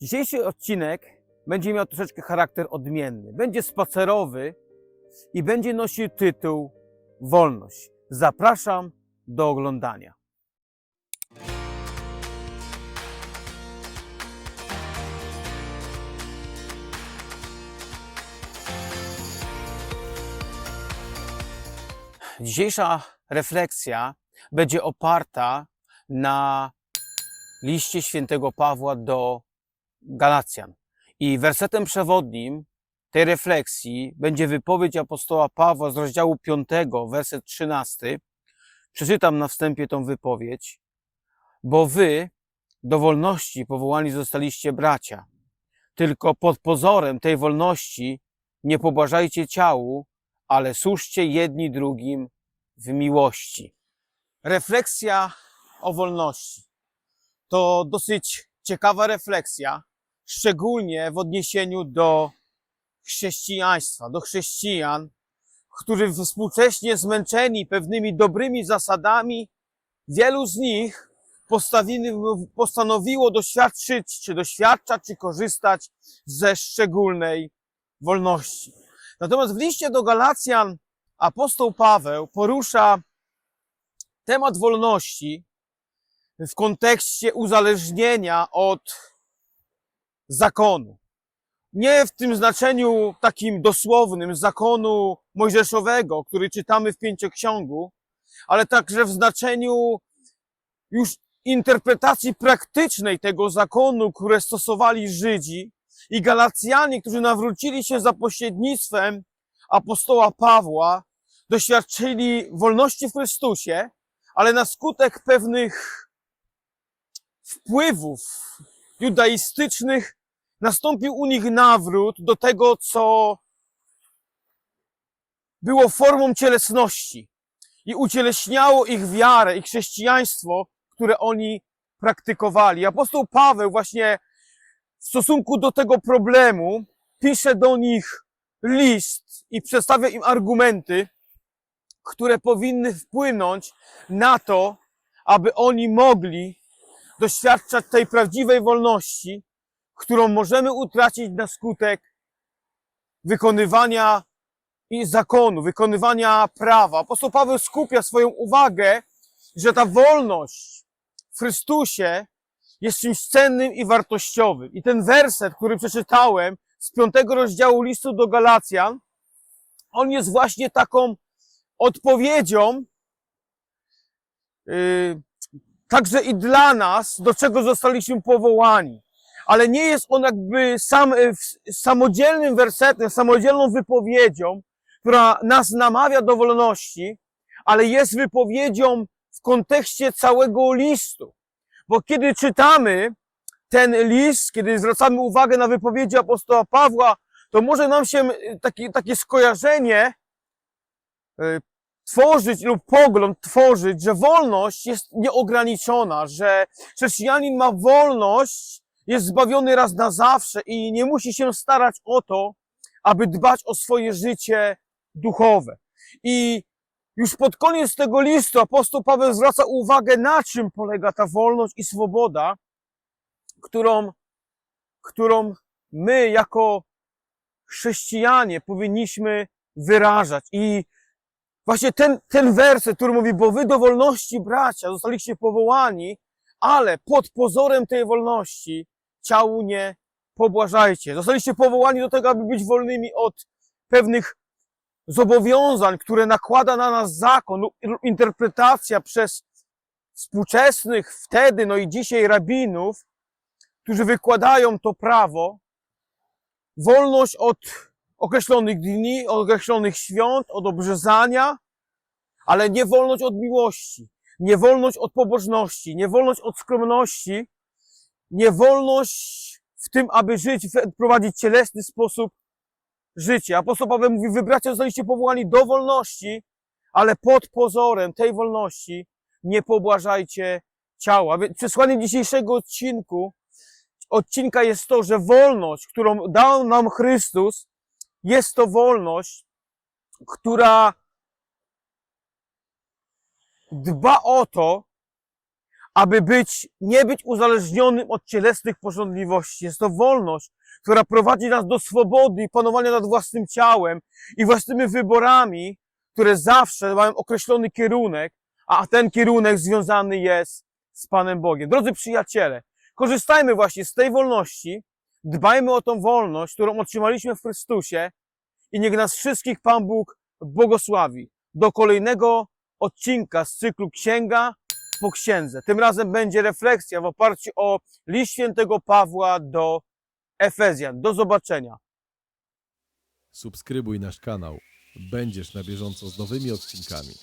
Dzisiejszy odcinek będzie miał troszeczkę charakter odmienny. Będzie spacerowy i będzie nosił tytuł Wolność. Zapraszam do oglądania. Dzisiejsza refleksja będzie oparta na liście świętego Pawła do Galacjan. I wersetem przewodnim tej refleksji będzie wypowiedź apostoła Pawła z rozdziału 5, werset 13. Przeczytam na wstępie tą wypowiedź. Bo wy do wolności powołani zostaliście bracia. Tylko pod pozorem tej wolności nie pobłażajcie ciału, ale służcie jedni drugim w miłości. Refleksja o wolności to dosyć ciekawa refleksja, szczególnie w odniesieniu do chrześcijaństwa, do chrześcijan, którzy współcześnie zmęczeni pewnymi dobrymi zasadami, wielu z nich postanowiło doświadczyć, czy doświadczać, czy korzystać ze szczególnej wolności. Natomiast w liście do Galacjan apostoł Paweł porusza temat wolności w kontekście uzależnienia od zakonu. Nie w tym znaczeniu takim dosłownym zakonu mojżeszowego, który czytamy w pięcioksiągu, ale także w znaczeniu już interpretacji praktycznej tego zakonu, które stosowali Żydzi i Galacjanie, którzy nawrócili się za pośrednictwem apostoła Pawła, doświadczyli wolności w Chrystusie, ale na skutek pewnych wpływów judaistycznych nastąpił u nich nawrót do tego, co było formą cielesności i ucieleśniało ich wiarę i chrześcijaństwo, które oni praktykowali. Apostoł Paweł właśnie w stosunku do tego problemu pisze do nich list i przedstawia im argumenty, które powinny wpłynąć na to, aby oni mogli doświadczać tej prawdziwej wolności, którą możemy utracić na skutek wykonywania zakonu, wykonywania prawa. Apostoł Paweł skupia swoją uwagę, że ta wolność w Chrystusie jest czymś cennym i wartościowym. I ten werset, który przeczytałem z piątego rozdziału listu do Galacjan, on jest właśnie taką odpowiedzią, yy, także i dla nas, do czego zostaliśmy powołani. Ale nie jest on jakby sam, y, samodzielnym wersetem, samodzielną wypowiedzią, która nas namawia do wolności, ale jest wypowiedzią w kontekście całego listu. Bo kiedy czytamy ten list, kiedy zwracamy uwagę na wypowiedzi apostoła Pawła, to może nam się y, takie, takie skojarzenie y, tworzyć lub pogląd tworzyć, że wolność jest nieograniczona, że chrześcijanin ma wolność, jest zbawiony raz na zawsze i nie musi się starać o to, aby dbać o swoje życie duchowe. I już pod koniec tego listu apostoł Paweł zwraca uwagę, na czym polega ta wolność i swoboda, którą, którą my jako chrześcijanie powinniśmy wyrażać. I Właśnie ten, ten werset, który mówi, bo wy do wolności, bracia, zostaliście powołani, ale pod pozorem tej wolności ciału nie pobłażajcie. Zostaliście powołani do tego, aby być wolnymi od pewnych zobowiązań, które nakłada na nas zakon interpretacja przez współczesnych wtedy, no i dzisiaj rabinów, którzy wykładają to prawo, wolność od określonych dni, od określonych świąt, od obrzezania, ale nie wolność od miłości, nie wolność od pobożności, nie wolność od skromności, nie wolność w tym, aby żyć, prowadzić cielesny sposób życia. Apostoł Paweł mówi, wy bracia zostaliście powołani do wolności, ale pod pozorem tej wolności nie pobłażajcie ciała. Przesłanie dzisiejszego odcinku, odcinka jest to, że wolność, którą dał nam Chrystus, jest to wolność, która dba o to, aby być, nie być uzależnionym od cielesnych porządliwości. Jest to wolność, która prowadzi nas do swobody i panowania nad własnym ciałem i własnymi wyborami, które zawsze mają określony kierunek, a ten kierunek związany jest z Panem Bogiem. Drodzy przyjaciele, korzystajmy właśnie z tej wolności, dbajmy o tą wolność, którą otrzymaliśmy w Chrystusie i niech nas wszystkich Pan Bóg błogosławi. Do kolejnego odcinka z cyklu Księga po Księdze. Tym razem będzie refleksja w oparciu o list świętego Pawła do Efezjan. Do zobaczenia. Subskrybuj nasz kanał. Będziesz na bieżąco z nowymi odcinkami.